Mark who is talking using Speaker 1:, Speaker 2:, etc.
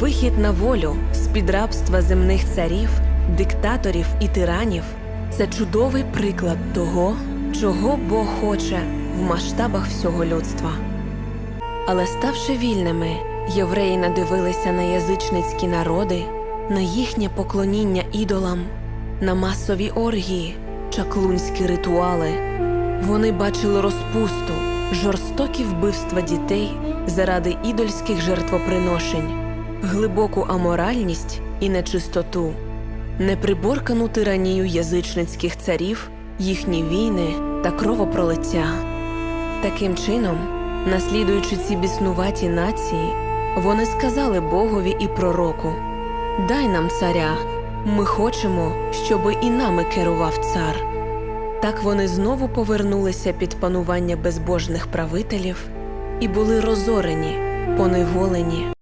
Speaker 1: Вихід на волю з-під рабства земних царів, диктаторів і тиранів це чудовий приклад того, чого Бог хоче в масштабах всього людства. Але ставши вільними, євреї надивилися на язичницькі народи, на їхнє поклоніння ідолам, на масові оргії, чаклунські ритуали. Вони бачили розпусту, жорстокі вбивства дітей заради ідольських жертвоприношень, глибоку аморальність і нечистоту, неприборкану тиранію язичницьких царів, їхні війни та кровопролиття. Таким чином, наслідуючи ці біснуваті нації, вони сказали Богові і пророку: Дай нам царя, ми хочемо, щоби і нами керував цар. Так вони знову повернулися під панування безбожних правителів і були розорені, поневолені